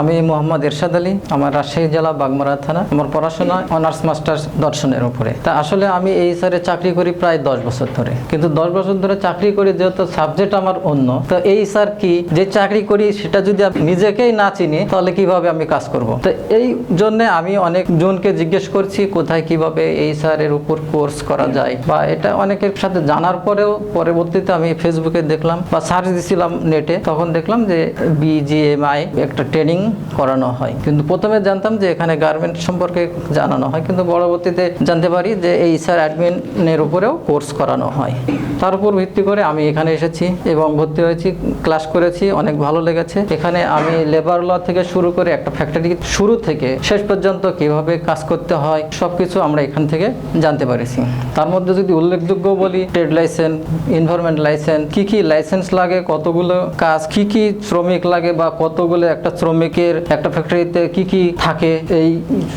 আমি মোহাম্মদ এরশাদ আলী, আমার রাজশাহী জেলা, বাগমারা থানা। আমার পড়াশোনা অনার্স মাস্টার্স দর্শনের উপরে। তা আসলে আমি এই স্যারে চাকরি করি প্রায় দশ বছর ধরে। কিন্তু দশ বছর ধরে চাকরি করি যেহেতু সাবজেক্ট আমার অন্য, তো এই স্যার কি যে চাকরি করি সেটা যদি আমি নিজেকেই না চিনি, তাহলে কীভাবে আমি কাজ করব? তো এই জন্য আমি অনেক জনকে জিজ্ঞেস করছি, কোথায় কীভাবে এই স্যারের উপর কোর্স করা যায়? বা এটা অনেকের সাথে জানার পরেও পরবর্তীতে আমি ফেসবুকে দেখলাম বা সার্চ দিছিলাম নেটে তখন দেখলাম যে বিজিএমআই একটা ট্রেনিং করানো হয়। কিন্তু প্রথমে জানতাম যে এখানে গার্মেন্ট সম্পর্কে জানানো হয়, কিন্তু পরবর্তীতে জানতে পারি যে এই স্যার অ্যাডমিনের উপরেও কোর্স করানো হয়। তার উপর ভিত্তি করে আমি এখানে এসেছি এবং ভর্তি হয়েছি ক্লাস করেছি, অনেক ভালো লেগেছে। এখানে আমি লেবার ল থেকে শুরু করে একটা ফ্যাক্টরি শুরু থেকে শেষ পর্যন্ত কীভাবে কাজ করতে হয়, সবকিছু আমরা এখান থেকে জানতে পেরেছি। তার মধ্যে যদি উল্লেখযোগ্য বলি ট্রেড লাইসেন্স এনভায়রনমেন্ট লাইসেন্স কি কি লাইসেন্স লাগে, কতগুলো কাজ, কি কি শ্রমিক লাগে বা কতগুলো একটা শ্রমিকের একটা ফ্যাক্টরিতে কি কি থাকে এই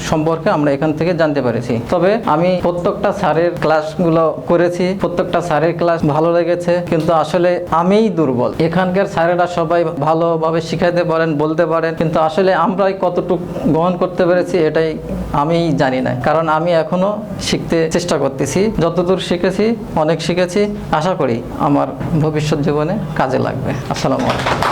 সম্পর্কে আমরা এখান থেকে জানতে পেরেছি। তবে আমি প্রত্যেকটা স্যারের ক্লাসগুলো করেছি, প্রত্যেকটা স্যারের ক্লাস ভালো লেগেছে, কিন্তু আসলে আমিই দুর্বল। এখানকার স্যারেরা সবাই ভালোভাবে শিখাইতে পারেন, বলতে পারেন, কিন্তু আসলে আমরাই কতটুকু গ্রহণ করতে পেরেছি এটাই আমিই জানি না। কারণ আমি এখনও শিখতে চেষ্টা করতেছি। যতদূর শিখেছি, অনেক শিখেছি, আশা করি আমার ভবিষ্যৎ জীবনে কাজে লাগবে। আসসালামু আলাইকুম।